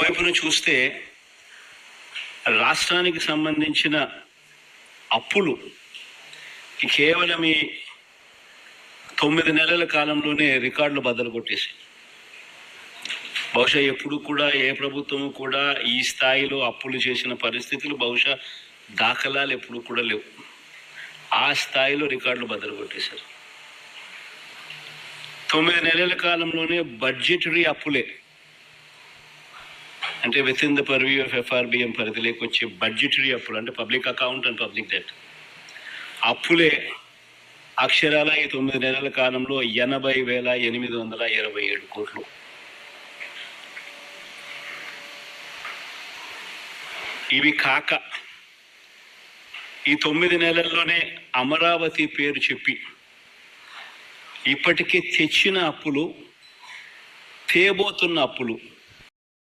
వైపున చూస్తే రాష్ట్రానికి సంబంధించిన అప్పులు కేవలం ఈ తొమ్మిది నెలల కాలంలోనే రికార్డులు బద్దలు కొట్టేసి. బహుశా ఎప్పుడు కూడా ఏ ప్రభుత్వము కూడా ఈ స్థాయిలో అప్పులు చేసిన పరిస్థితులు బహుశా దాఖలాలు ఎప్పుడు కూడా లేవు. ఆ స్థాయిలో రికార్డులు బద్దలు కొట్టేశారు. తొమ్మిది నెలల కాలంలోనే బడ్జెటరీ అప్పులే అంటే within the purview of FRBM పరిధిలోకి వచ్చే బడ్జెటరీ అప్పులు అంటే public account and public debt అప్పులే అక్షరాల ఈ తొమ్మిది నెలల కాలంలో ఎనభై వేల ఎనిమిది వందల ఇరవై ఏడు కోట్లు. ఇవి కాక ఈ తొమ్మిది నెలల్లోనే అమరావతి పేరు చెప్పి ఇప్పటికే తెచ్చిన అప్పులు తేబోతున్న అప్పులు